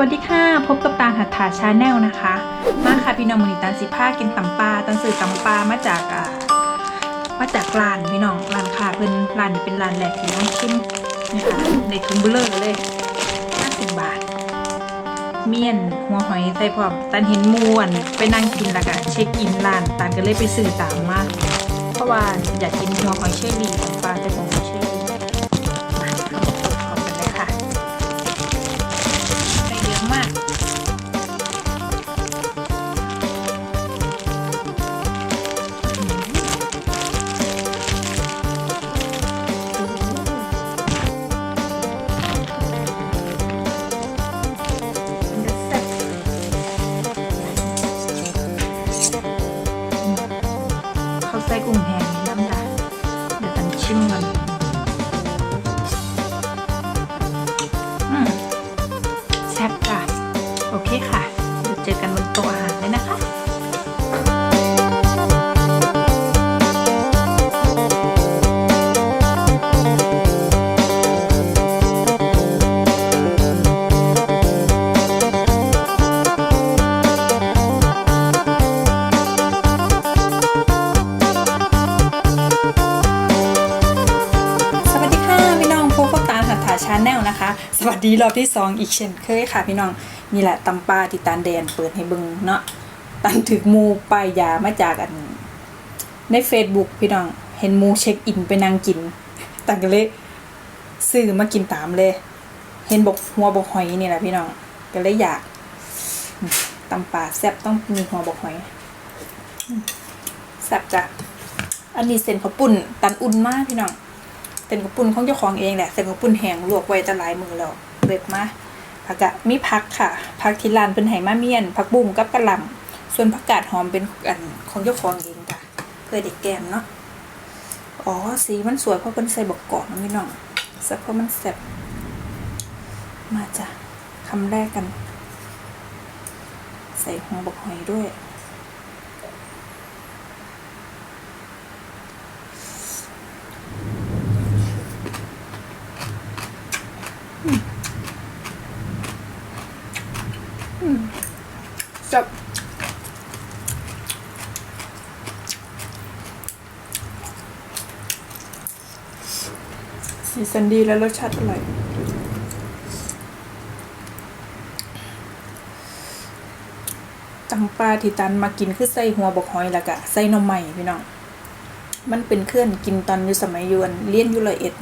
วัสดีค่ะ พบกับตาลหัตถาชาแนลนะคะ มาค่ะพี่น้องมอนิตันสิผ้ากินตำปลาตันซื้อตำปลามาจากอ่ามาจากร้านพี่น้องร้านค่ะเพิ่นร้านนี้เป็นร้านแรกที่น้องชิมนะคะในถุงเบลอเลย50บบาท เมี่ยนหัวหอยใส่พร้อมตันเห็นมวนไปนั่งกินแล้วก็เช็คอินร้านตันก็เลยไปซื้อตามมาเพราะว่าอยากกินหัวหอยเชอรี่ปลาแต่หัวหอย เข ดีรอบที่สองอีกเช่นเคยค่ะพี่น้องนี่แหละตำปลาที่ตาลแดนเปิดให้เบิงเนาะตันถึกมูป้ายยามาจากอัน ใน Facebook พี่น้อง เห็นมูเช็คอินไปนั่งกินตันก็เลยซื้อมากินตามเลย เห็นบอกหัวบอกหอยนี่แหละพี่น้องก็เลยอยากตำปลาแซ่บต้องมีหัวบอกหอยแซ่บจ้ะอันนี้เส้นข้าวปุ้นตันอุ่นมากพี่น้องเป็นกระปุ่นของเจ้าของเองแหละเป็นกระปุ่นแห้งลวกไว้ตะหลายมือแล้ว เบิดมาผักกะมีผักค่ะผักที่ร้านเป็นไหมาเมียนผักบุ้งกับกระหล่ำส่วนผักกาดหอมเป็นอันของเจ้าของเองค่ะ เพื่อเด็กแกมเนาะอ๋อสีมันสวยเพราะเป็นใส่บกกอกนะพี่น้องสักเพราะมันแซ่บมาจ้ะคำแรกกัน ใส่หัวบกหอยด้วย จับสีสันดีและรสชาติอร่อยตำปลาที่ตันมากินคือใส่หัวบกหอยแล้วก็ใส่นมใหม่พี่น้อง มันเป็นเครื่องกินตอนอยู่สมัยยวนเลี้ยนอยู่ละเอ็ด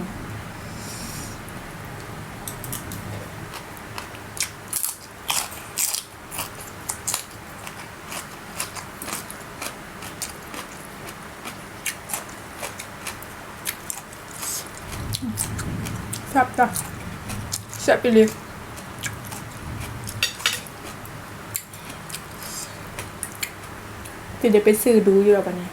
จ้ะแซ่บไปเลยพี่เดี๋ยวไปซื้อดูอยู่แล้วปะเนี่ย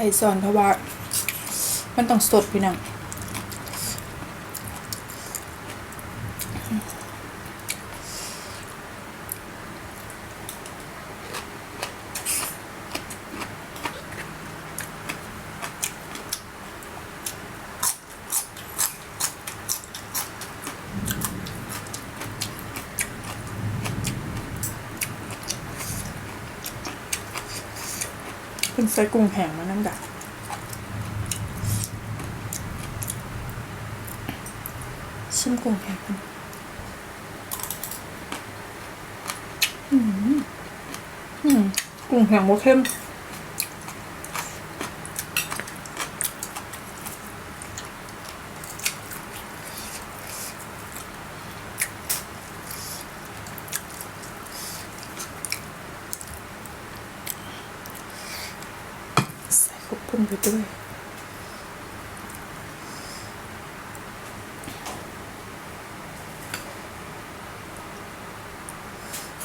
ใส่ซอนเพราะว่า มันต้องสดพี่น้อง ใส่กุ้งแห้งมานั่งดักชิมกุ้งแห้งกันอืมอืมกุ้งแห้งโมเข้มใส่ข้าวปุ้นไปด้วย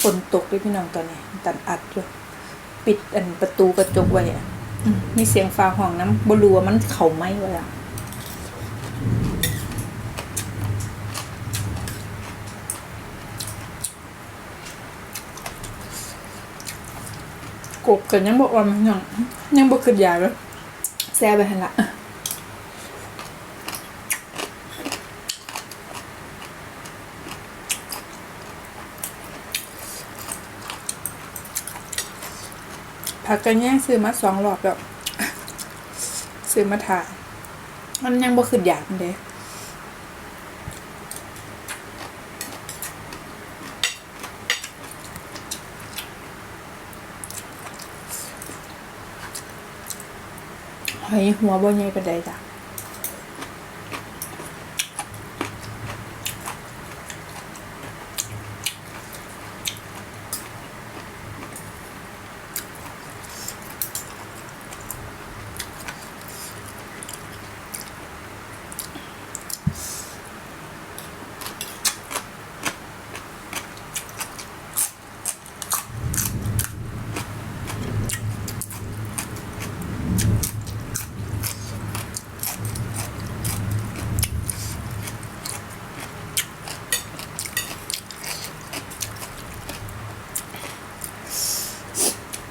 ฝนตกด้วยพี่น้องตอนนี้ตันอัดอยู่ปิดอันประตูกระจกไว้อะอืมมีเสียงฟ้าห้องน้ำบรัวามันเข่าไหมไว้อะกบกันยังบอกว่ามันยังยังบอกขึ้นยาเลยแซ่ไปหันละ ผักกันแย่งซื้อมาสองหลอดแล้วซื้อมาถ่ายมันยังบ่ขึ้นยามันเด้หอยหัวบ่ใหญ่ปานใดจ้ะ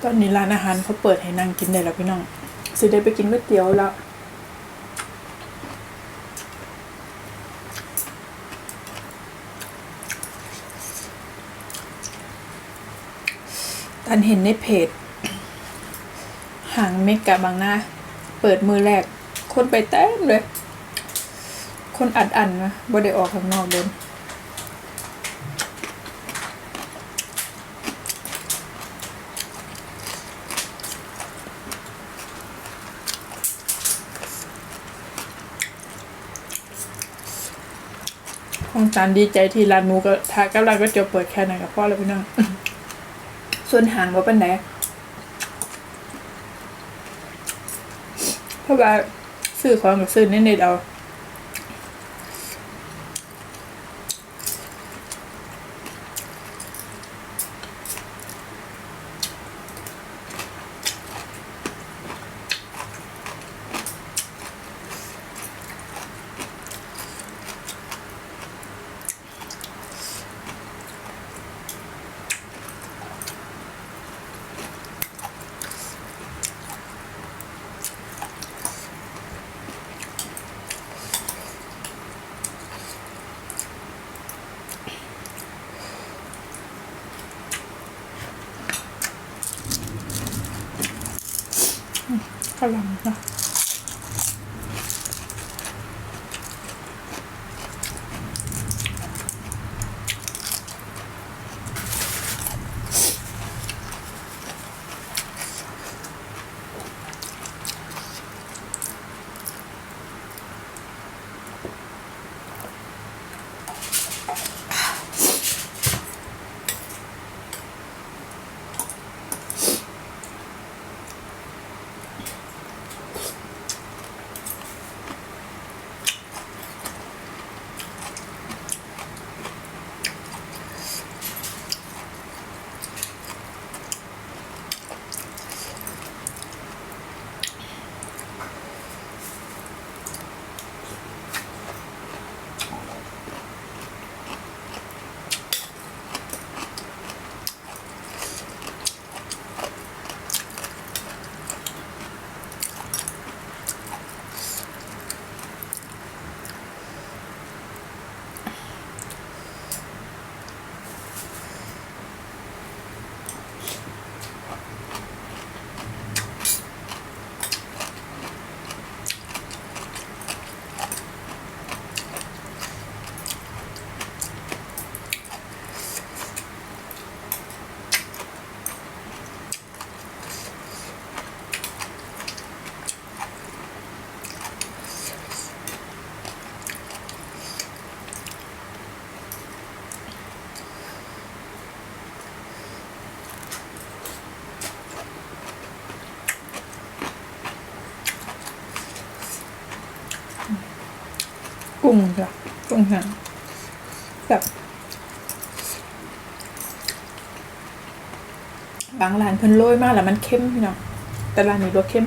ตอนนี้ร้านอาหารเขาเปิดให้นั่งกินได้แล้วพี่น้องสิได้ไปกินก๋วยเตี๋ยวแล้วตันเห็นในเพจหางเมกะบางหน้า เปิดมือแรก คนไปเต็มเลย คนอัดอันนะบ่ได้ออกข้างนอกเดิน ของจานดีใจที่ร้านหมูก็ทากับร้านก็จะเปิดแค่นั้นกับพ่อแล้วพี่น้อง ส่วนหางว่าเป็นไหนเพราะว่าซื้อของกับซื้อในเน็ตเอา กระ กุ้งค่ะกุ้งหางแบบบางร้านเพิ่นโรยมากแล้วมันเข้มพี่น้องแต่ร้านนี้รสเข้ม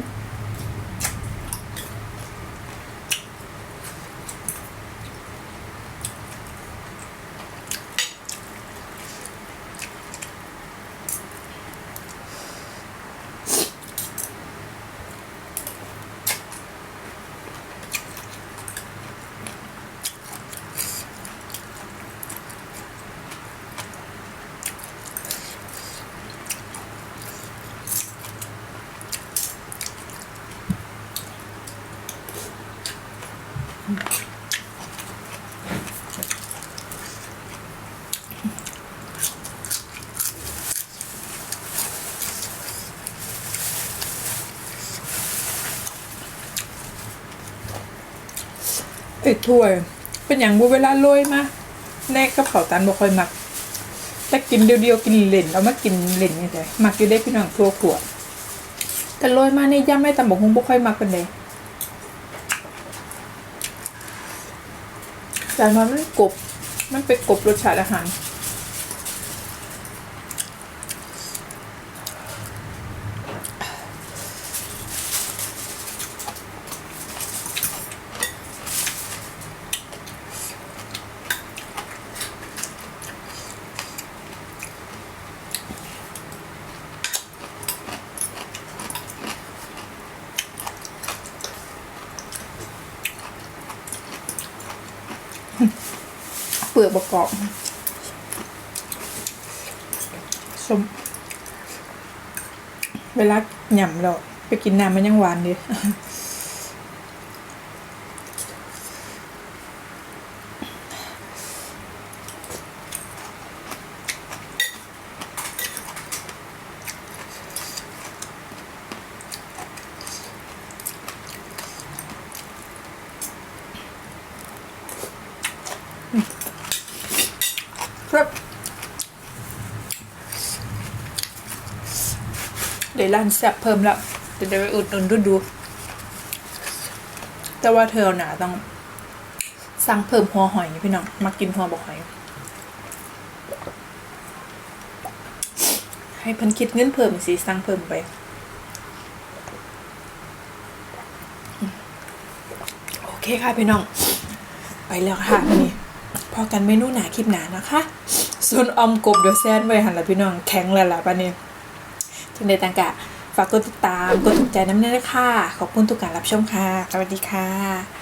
ไอ้ถ้วย เป็นอย่างบูเวลาโรยมาแนกกับเขาตันบ่ค่อยมักแต่กินเดียวๆกินเหล่นเอามากินเหล่นนี่เลยมักอยู่ได้พี่น้องทั่วขวดแต่โรยมาในย่ำไม่ตำบอกคงบ่ค่อยมักเป็นเลยแต่มันมันกบมันไปกบรสชาติอาหาร เปลือกประกอบสมเวลาหย่ำเราไปกินน้ำมันยังหวานดี ร้านแซ่บเพิ่มแล้วเดี๋ยวเดี๋ยวไปอุดหนุนดูดู แต่ว่าเธอหนาต้องสั่งเพิ่มหัวหอยพี่น้องมากินหัวบอกหอย ให้เพันคิดเงินเพิ่มสิสั่งเพิ่มไปโอเคค่ะพี่น้อง ไปแล้วค่ะนนี้พอกันเมนูหนาคลิปหนานะคะ ส่วนออมกบเดี๋ยวแซนไว้หันละพี่น้องแข็งแล้วล่ะปะเนี่ย จังใดต่างกะ ฝากกดติดตาม กดถูกใจน้ำเนื้อค่ะ ขอบคุณทุกการรับชมค่ะ สวัสดีค่ะ